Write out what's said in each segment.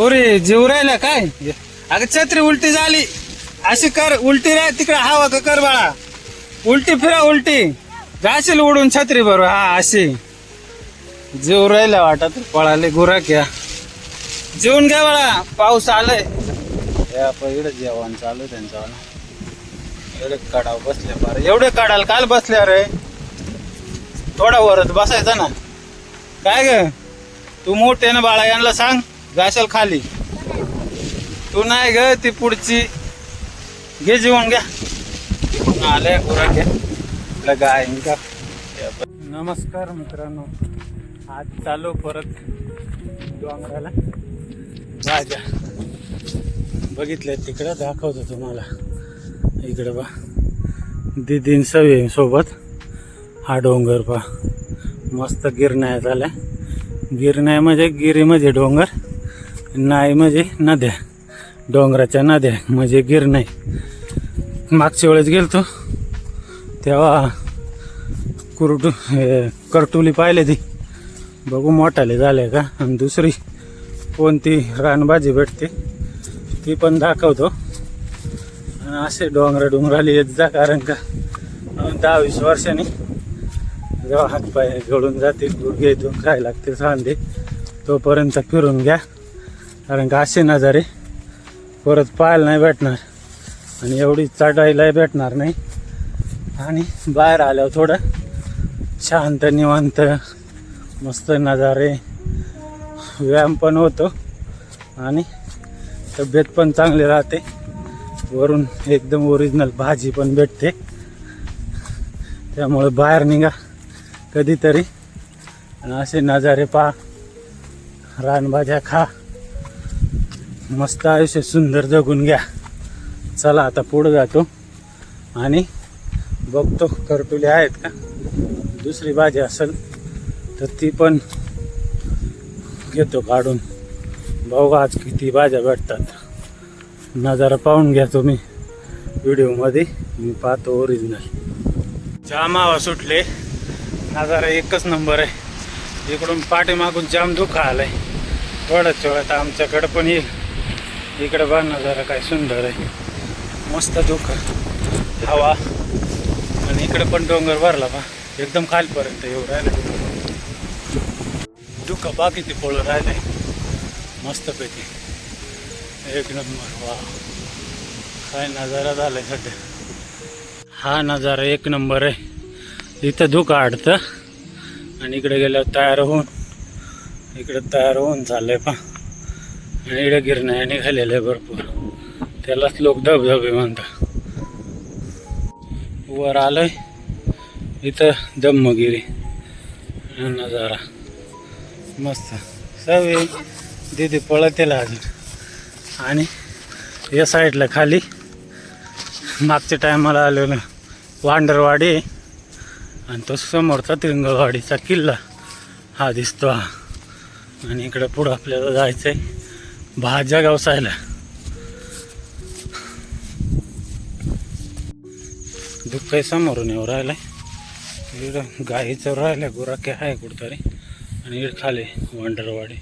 पोरी जीव राहिला काय? अगं छत्री उलटी झाली. अशी कर उलटी राह तिकडे हवा का कर बाळा. उलटी फिरा उलटी. जाशील उडून छत्री बरोबर हा अशी. जीव राहिला वाटत पळाले गुरा घ्या जेवून घ्या बाळा पाऊस आलाय. हे इकडे जेवण चालू आहे त्यांचं. एवढे काढाव बसले बरं एवढे काढाल काल बसले अरे. थोडा वरच बसायचा ना. काय ग? तू मोठे ना बाळा यांना सांग. जाशाल खाली. तू नाही ग ती पुढची. घे जेवण घ्या. आले पुरा घ्या गाय का? नमस्कार मित्रांनो. आज चालू परत डोंगराला. भाज्या बघितल्या तिकडं दाखवतो तुम्हाला. इकडं बा दिदीन सवी सोबत. हा डोंगर पा मस्त गिरण्यात झाल्या. गिरण्या म्हणजे गिरी म्हणजे डोंगर. नाही म्हणजे नद्या. डोंगराच्या नद्या म्हणजे गिर नाही. मागच्या वेळेस गेलतो तेव्हा कुरटू हे, करटुली पाहिले ती. बघू मोठाले झाले का? आणि दुसरी कोणती रानभाजी भेटते ती पण दाखवतो. आणि असे डोंगरा डोंगराली येत जा कारण का दहावीस वर्षांनी जेव्हा हातपाय घडून जातील गुडघे इथून काय लागतील सांधे तोपर्यंत फिरून घ्या. कारण का असे नजारे परत पाहायला नाही भेटणार. आणि एवढी चढाईलाही भेटणार नाही. आणि बाहेर आल्यावर थोडं शांत निवांत मस्त नजारे. व्यायाम पण होतो. आणि तब्येत पण चांगली राहते. वरून एकदम ओरिजिनल भाजी पण भेटते. त्यामुळे बाहेर निघा. कधीतरी. आणि असे नजारे पहा. रानभाज्या खा. मस्त आयुष्य सुंदर जगून घ्या. चला आता पुढं जातो. आणि बघतो करटुले आहेत का? दुसरी भाजी असेल तर ती पण घेतो काढून. भाऊ आज किती भाज्या भेटतात? नजारा पाहून घ्या तुम्ही. व्हिडिओमध्ये मी पाहतो ओरिजिनल जामावा सुटले. नजारा एकच नंबर आहे. इकडून पाठीमागून जाम दुखा आलाय. थोड्याच वेळात आमच्याकडे पण येईल. इकडे बघ नजारा काय सुंदर आहे. मस्त धुका हवा. आणि इकडे पण डोंगर भरला बा. एकदम खालपर्यंत येऊ राहिलं. धुका बा किती पळून राहिले. मस्त पैकी. एक नंबर वा. काय नजारा झालाय सध्या. हा नजारा एक नंबर आहे. इथं धुकं आडतं. आणि इकडे गेल्यावर तयार होऊन इकडे तयार होऊन चाललंय पा इकडे गिरण्या निघालेलं आहे भरपूर. त्यालाच लोक धबधबे म्हणतात. वर आलोय. इथं धम्मगिरी. नजारा. मस्त. सवे दिदी पळतेला अजून. आणि या साईडला खाली मागच्या टायमाला आलेलं वांडरवाडी आहे. आणि तो समोरचा त्रिंगवाडीचा किल्ला. हा दिसतो. हा आणि इकडं पुढं आपल्याला जायचं आहे भाज्या गावसायला. दुःख समोरून येऊ राहिलंय. इकडं गाईचं राहिलं गुराखे आहे कुठतरी. आणि इड खाली वंडरवाडी.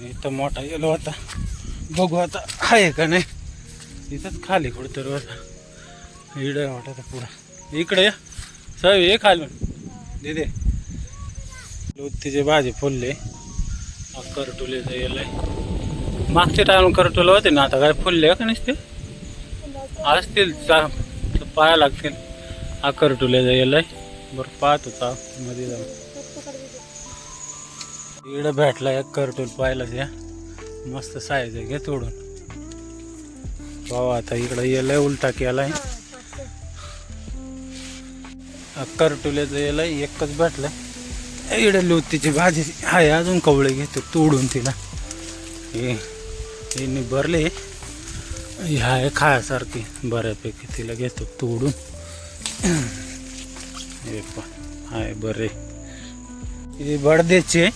इथं मोठा गेलो होता. बघू आता आहे का नाही. इथंच खाली कुठतरी होता. इकडे वाटत पुढं. इकडे या. सर ये खाली दिदे. लोतीचे भाजी फुलले. करटुले गेलाय मागच्या टायम करटुले होते ना आता काय फुलले का नसते? असतील चा पाया लागतील. हा करटुले जायला बरं पाहत होता मध्ये जाऊन. इकडं भेटला एक करटूल पाहिला या मस्त साईज आहे घे तोडून. भाऊ आता इकडं येलाय उलटा केलाय. करटुल्याचं येलाय एकच भेटलं. इकडे लोतीची भाजी आहे अजून कवळे घेतो तोडून तिला. हे. हे भरले. ह्या आहे खायासारखी बऱ्यापैकी तिला घेतो तोडून. हे पण आहे बरे. हे बडद्याचे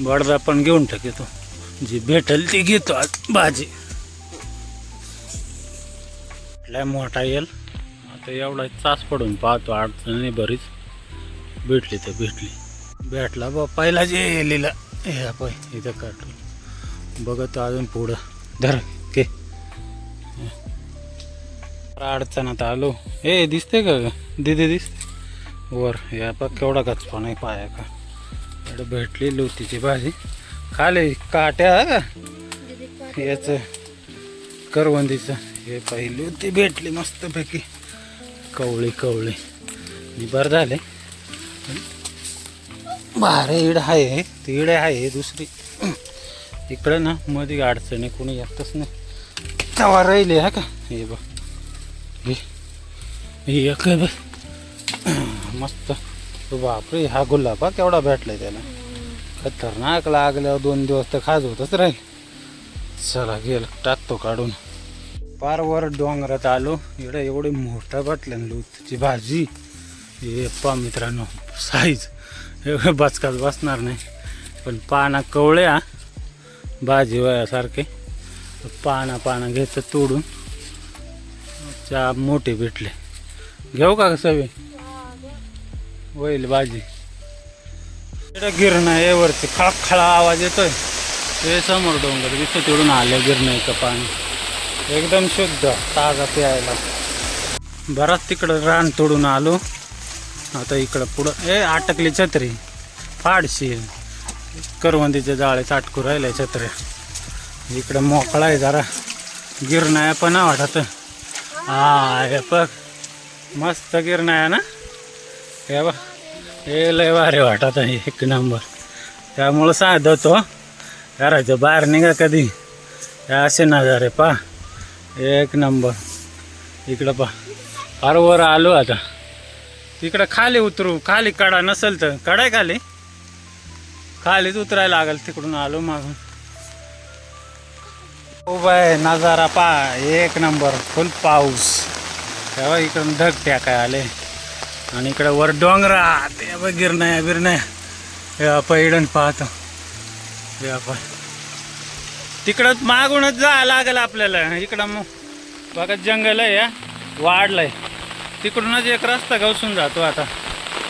बडदा पण घेऊन टाकतो. जी भेटेल ती घेतो आज भाजी. लय मोठा येईल आता एवढा त्रास पडून पाहतो अडचणी बरीच. भेटली तर भेटली. भेटला बा पहिला जे येलेला. हे पाय इथं काढून बघत अजून पुढं. धर के. अडचणात आलो. ए दिसते का ग? दिदी दिसते वर या बघ केवढा कचपा नाही पाया का. एवढं भेटली लोतीची भाजी. खाली काट्या का? याच करवंदीचं. हे पहिली होती भेटली मस्तपैकी. कवळी कवळी. बरं झाले. भारे इड आहे ती इड आहे दुसरी. इकडं ना मध्ये अडचणी कोणी येतच नाही. तवा राहिले हा का? हे बघ. हे एक बघ. मस्त. तो बापरे हा गुलाबा केवढा भेटलाय त्याला. खतरनाक लागल्यावर दोन दिवस तर खाज होतच राहील. चला गेल. टाकतो काढून. पार वर डोंगरात आलो. इकडे एवढी मोठा बटल्या लुतीची भाजी. हे पा मित्रांनो साईज एवढं बचकाच बसणार नाही. पण पाना कवळे हा. भाजी वयासारखे. पाना पानं घ्यायचं तोडून. चा मोठे भेटले. घेऊ का सवे होईल भाजी. इकडे गिरणं आहे वरती. खळखळा आवाज येतोय. ते समोर डोंगर दिसतं तिकडून आलं गिरण्याचं पाणी. एकदम शुद्ध ताजा प्यायला. बराच तिकडं रान तोडून आलो. आता इकडं पुढं ए अटकली छत्री. फाडशील. करवंदीचे जाळे चाटकू राहिले छत्र्या इकडं मोकळा आहे जरा. गिरणाया पण वाटत. हा हे बघ. मस्त गिरणाया ना? हे बघ. हे लय भारी वाटत आहे एक नंबर. त्यामुळं सांगतो घराच्या बाहेर निघा कधी. हे असे नजारे पा. एक नंबर. इकडं पा. फार वर आलो आता. तिकडं खाली उतरू. खाली कडा नसेल तर. कडाय खाली? खालीच उतरायला लागेल तिकडून आलो मागून. उभा आहे नजारा पा एक नंबर फुल पाऊस. तेव्हा इकडून ढग टाकाय आले. आणि इकडं वर डोंगरा ते बघ गिरण्या बिरण्या. हे आपण इडन पाहतो. हे आपण. तिकडं मागूनच जा लागेल आपल्याला. इकडं मग बघा जंगल आहे या वाढलंय. तिकडूनच एक रस्ता गवसून जातो आता.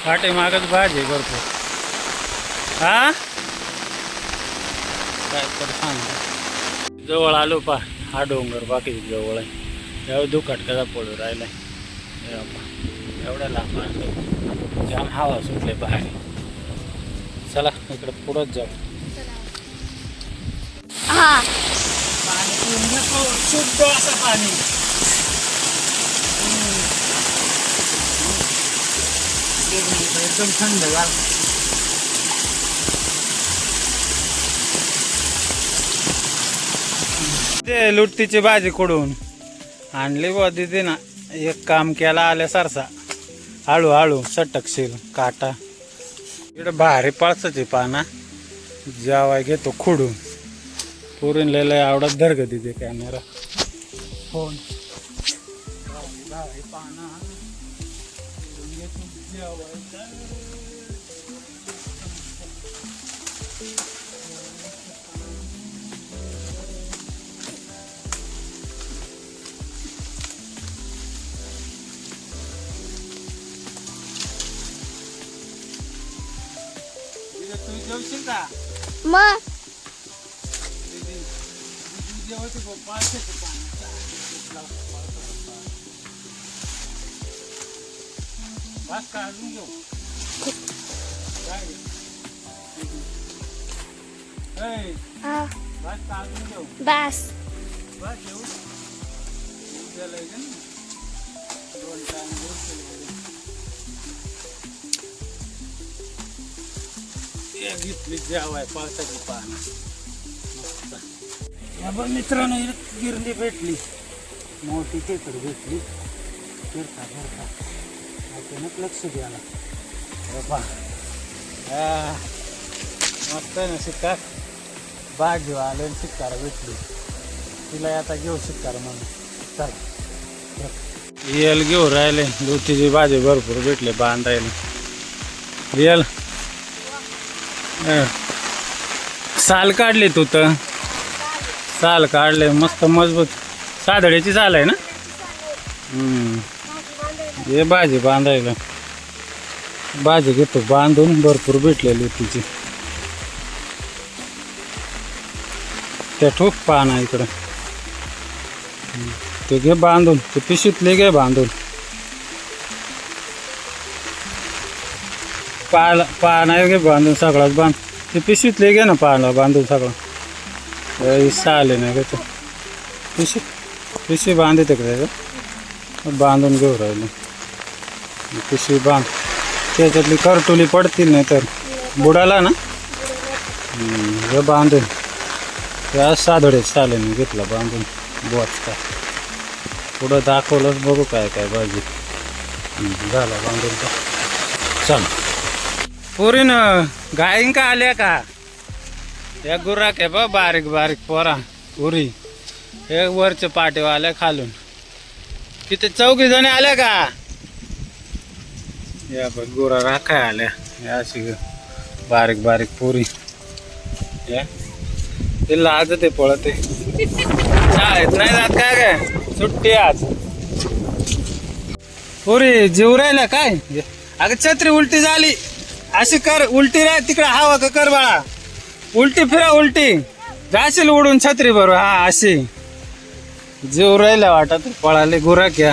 वाटे मागच भाजी भरपूर. हा? काय तर सांग. जवळ आलो पा. हा डोंगर बाकी जवळ आहे. तेव्हा दुखाट कसा पडू राहिलाय? हे बापा. एवढ्या लांब आलो. जाम हवा सुटले बाहेर. चला इकडं पुढंच जाऊ. हा. शुद्ध असं पाणी. एकदम थंड गार ते लुट्टीची भाजी कुडून आणली बुवा दिदी ना एक काम केला आल्या सारसा. हळू सटकशील काटा. इकडे भारी पळसाची पाना. जेवाय घेतो खुडून. पुरून लय आवडत धरग दिदी तिथे कॅमेरा फोन तू जेवशील का मग बस का अजून घेऊ काय रे? ऐ, हा बस का अजून घेऊ बस घेतली जेवाय पावसाची पानं बघ मित्रांनो गिरणी भेटली. मोठी टेकड भेटली. फिरता फिरता. अचानक लक्ष द्यायला बाबा मस्त ना शिकार. बाग घेऊ आलो आणि भेटली. तिला आता घेऊ शिकार म्हणून. चला. रियल घेऊ राहिले. दुधीची भाजी भरपूर भेटले बांधायला. रियल साल काढली तू तर. साल काढले मस्त मजबूत. साधड्याची साल आहे ना? हे भाजी बांधायला. भाजी घेतो बांधून भरपूर भेटलेली तिची. त्या ठोक पाना इकडं. ते घे बांधून ते पिशीतले घे बांधून. पाला पाना घे बांधून सगळाच बांध. ते पिशीतले घे ना पाला बांधून सगळं. आले नाही का ते. पिशी पिशी बांधे तिकडे त्याचं बांधून घेऊ राहिले. पिशवी बांध. त्याच्यातली करटुली पडतील नाही तर. बुडाला ना? हे बांधून. या साधडे चालेल घेतला बांधून. बोचका पुढं दाखवलंच बघू काय काय भाजी. झाला बांधून का चल. पोरीन गायीन का आल्या का? या गुराक आहे बा बारीक बारीक पोरा पुरी हे वरचे पाटे आल्या खालून. किती चौघी जणी आल्या का? या बघ गुरा राखा आल्या. या अशी ग- बारीक बारीक पुरी. या. ते लाज ते पळते. शाळेत नाही जात काय काय सुट्टी आज. पुरी जीव राहिला काय? अगं छत्री उलटी झाली. अशी कर उलटी राह तिकडे हवा का कर बाळा. उलटी फिरा उलटी. जाशील उडून छत्री बरोबर हा अशी. जीव राहिला वाटत पळाले गुरा घ्या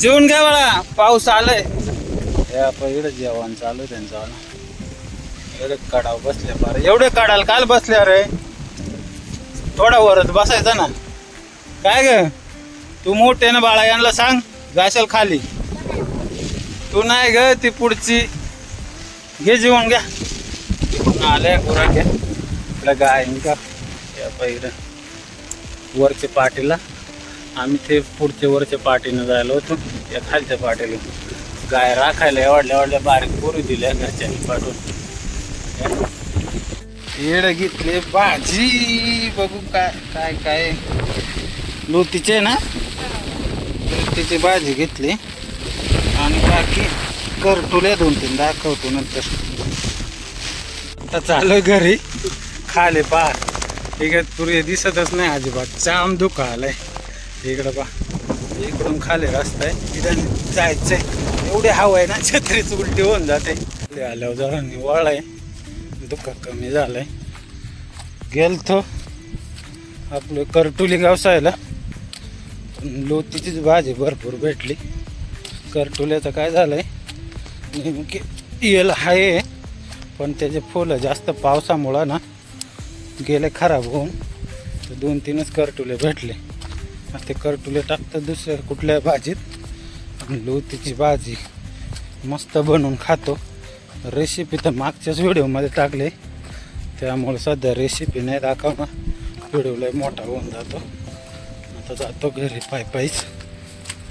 जेवून घ्या बाळा पाऊस आलाय. हे इकडे जेवण चालू आहे एवढे कडाव बसले फार एवढे कडाल काल बसले अरे. थोडा वरच बसायचा ना. काय ग? तू मोठे ना बाळा यांना सांग. जाशाल खाली. तू नाही ग ती पुढची. घे जेवण घ्या आले गुरा घ्या इकडं गाय का या आपण वरच्या पाटीला आम्ही ते पुढच्या वरच्या पाटीनं जायला होतो। या खालच्या पाटीला गाय राखायला एवढल्या एवढल्या बारीक पोरी दिल्या घरच्यांनी पाठवून येड घेतले भाजी। बघू काय काय काय. लोतीचे ना? लोतीची भाजी घेतली. आणि बाकी करटुल्या दोन तीन दाखवतो नंतर. आता चालू घरी. खाले पा इकडे तुरे दिसतच नाही अजिबात. जाम दुखा आलाय. इकडं पा इकडून खाली रस्ता आहे. इथं जायचंय. एवढे हवा आहे ना छत्रीच उलटी होऊन जाते. आल्यावर जरा निवळ आहे. दुःख कमी झालंय. गेलतो. आपलं करटुली गावसायला. लोतीचीच भाजी भरपूर भेटली. करटुल्याचं काय झालंय? नेमके येल आहे पण त्याचे फुलं जास्त पावसामुळं ना गेले खराब होऊन तर दोन तीनच करटुले भेटले. मग ते करटुले टाकतात दुसऱ्या कुठल्या भाजीत? आणि लोतीची भाजी मस्त बनवून खातो. रेसिपी तर मागच्याच व्हिडिओमध्ये टाकले. त्यामुळे सध्या रेसिपी नाही दाखवणार. व्हिडिओ लय मोठा होऊन जातो. आता जातो घरी पाय पायीच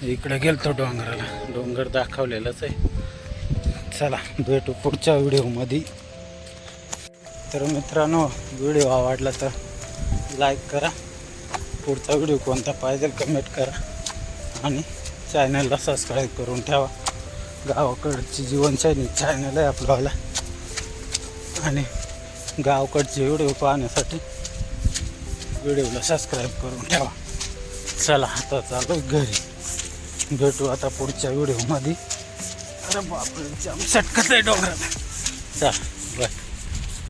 इकडे गेलतो डोंगराला. डोंगर दाखवलेलंच आहे. चला भेटू पुढच्या व्हिडिओमध्ये. तर मित्रांनो व्हिडिओ आवडला तर लाईक करा. पुढचा व्हिडिओ कोणता पाहिजे कमेंट करा. आणि चॅनलला सबस्क्राईब करून ठेवा. गावाकडची जीवनशैली चॅनल आहे आपल्याला. आणि गावाकडचे व्हिडिओ पाहण्यासाठी व्हिडिओला सबस्क्राईब करून ठेवा. चला आता चालू घरी. भेटू आता पुढच्या व्हिडिओमध्ये. अरे बापरे जाम सटकत आहे डोंगराला चला.